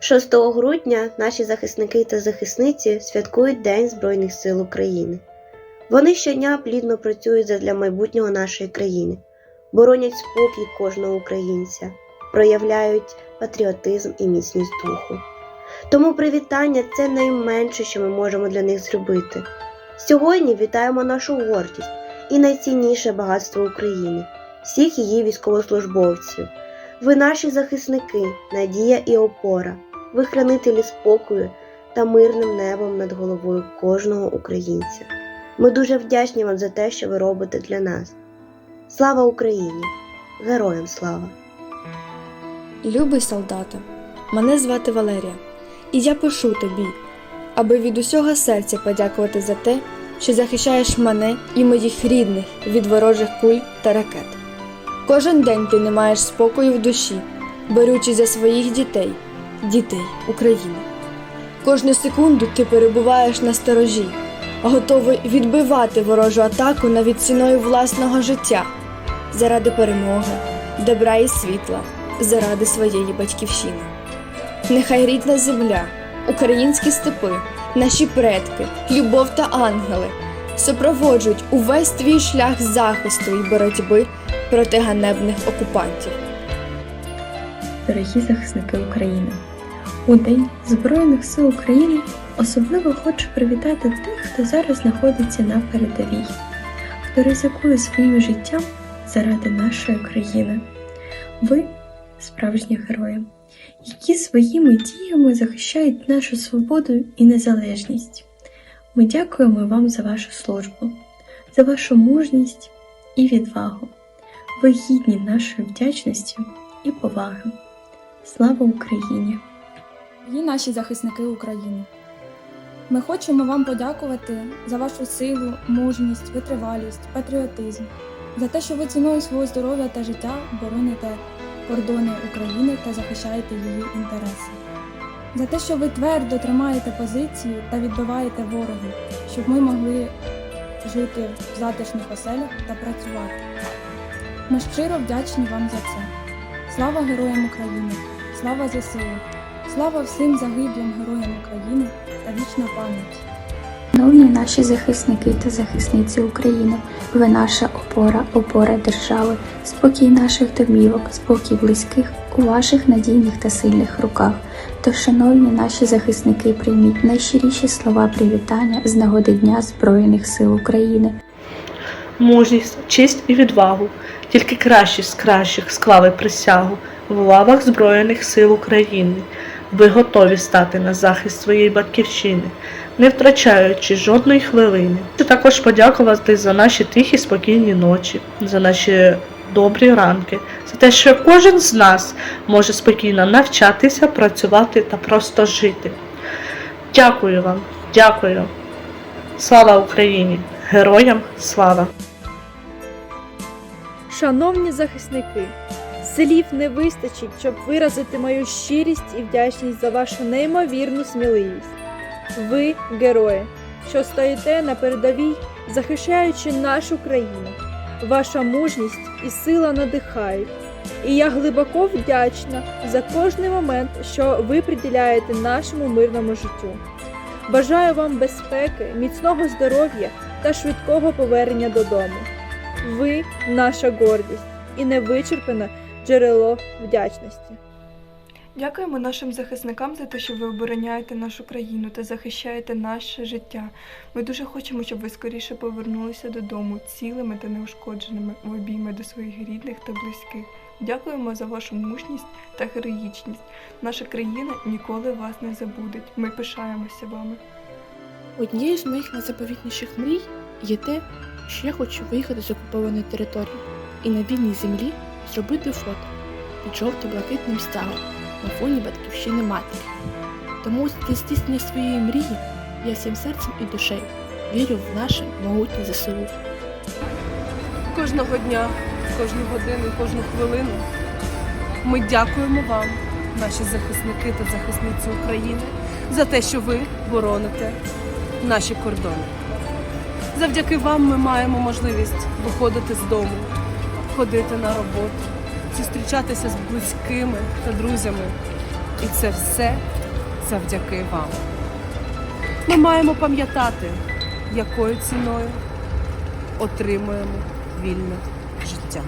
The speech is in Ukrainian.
6 грудня наші захисники та захисниці святкують День Збройних сил України. Вони щодня плідно працюють задля майбутнього нашої країни, боронять спокій кожного українця, проявляють патріотизм і міцність духу. Тому привітання це найменше, що ми можемо для них зробити. Сьогодні вітаємо нашу гордість і найцінніше багатство України, всіх її військовослужбовців. Ви наші захисники, надія і опора, ви хранителі спокою та мирним небом над головою кожного українця. Ми дуже вдячні вам за те, що ви робите для нас. Слава Україні! Героям слава! Любий солдате, мене звати Валерія, і я пишу тобі, аби від усього серця подякувати за те, що захищаєш мене і моїх рідних від ворожих куль та ракет. Кожен день ти не маєш спокою в душі, беручи за своїх дітей, дітей України. Кожну секунду ти перебуваєш на сторожі, готовий відбивати ворожу атаку навіть ціною власного життя заради перемоги, добра і світла, заради своєї батьківщини. Нехай рідна земля, українські степи, наші предки, любов та ангели супроводжують увесь твій шлях захисту і боротьби проти ганебних окупантів. Дорогі захисники України, у День Збройних сил України особливо хочу привітати тих, хто зараз знаходиться на передовій, хто ризикує своїм життям заради нашої країни. Ви справжні герої, які своїми діями захищають нашу свободу і незалежність. Ми дякуємо вам за вашу службу, за вашу мужність і відвагу. Ви гідні нашої вдячності і поваги. Слава Україні! Дорогі наші захисники України. Ми хочемо вам подякувати за вашу силу, мужність, витривалість, патріотизм, за те, що ви ціною свого здоров'я та життя бороните кордони України та захищаєте її інтереси, за те, що ви твердо тримаєте позицію та відбиваєте ворогів, щоб ми могли жити в затишних оселях та працювати. Ми щиро вдячні вам за це. Слава героям України! Слава ЗСУ! Слава всім загиблим героям України та вічна пам'ять! Шановні наші захисники та захисниці України, ви наша опора, опора держави, спокій наших домівок, спокій близьких у ваших надійних та сильних руках. Тож, шановні наші захисники, прийміть найщиріші слова привітання з нагоди Дня Збройних сил України. мужність, честь і відвагу. Тільки кращі з кращих склали присягу в лавах Збройних сил України. Ви готові стати на захист своєї батьківщини, не втрачаючи жодної хвилини. Хочу також подякувати за наші тихі спокійні ночі, за наші добрі ранки, за те, що кожен з нас може спокійно навчатися, працювати та просто жити. Дякую вам, дякую. Слава Україні! Героям слава! Шановні захисники, слів не вистачить, щоб виразити мою щирість і вдячність за вашу неймовірну сміливість. Ви герої, що стоїте на передовій, захищаючи нашу країну. Ваша мужність і сила надихають. І я глибоко вдячна за кожний момент, що ви приділяєте нашому мирному життю. Бажаю вам безпеки, міцного здоров'я та швидкого повернення додому. Ви наша гордість і невичерпане джерело вдячності. Дякуємо нашим захисникам за те, що ви обороняєте нашу країну та захищаєте наше життя. Ми дуже хочемо, щоб ви скоріше повернулися додому цілими та неушкодженими в обійми до своїх рідних та близьких. Дякуємо за вашу мужність та героїчність. Наша країна ніколи вас не забудеть. Ми пишаємося вами. Однією з моїх найзаповітніших мрій є те, що я хочу виїхати з окупованої території і на вільній землі зробити фото під жовто-блакитним стягом на фоні батьківщини матері. Тому для здійснення своєї мрії я всім серцем і душею вірю в наше могутнє ЗСУ. Кожного дня, кожну годину, кожну хвилину ми дякуємо вам, наші захисники та захисниці України, за те, що ви бороните наші кордони. Завдяки вам ми маємо можливість виходити з дому, ходити на роботу, зустрічатися з близькими та друзями. І це все завдяки вам. Ми маємо пам'ятати, якою ціною отримуємо вільне життя.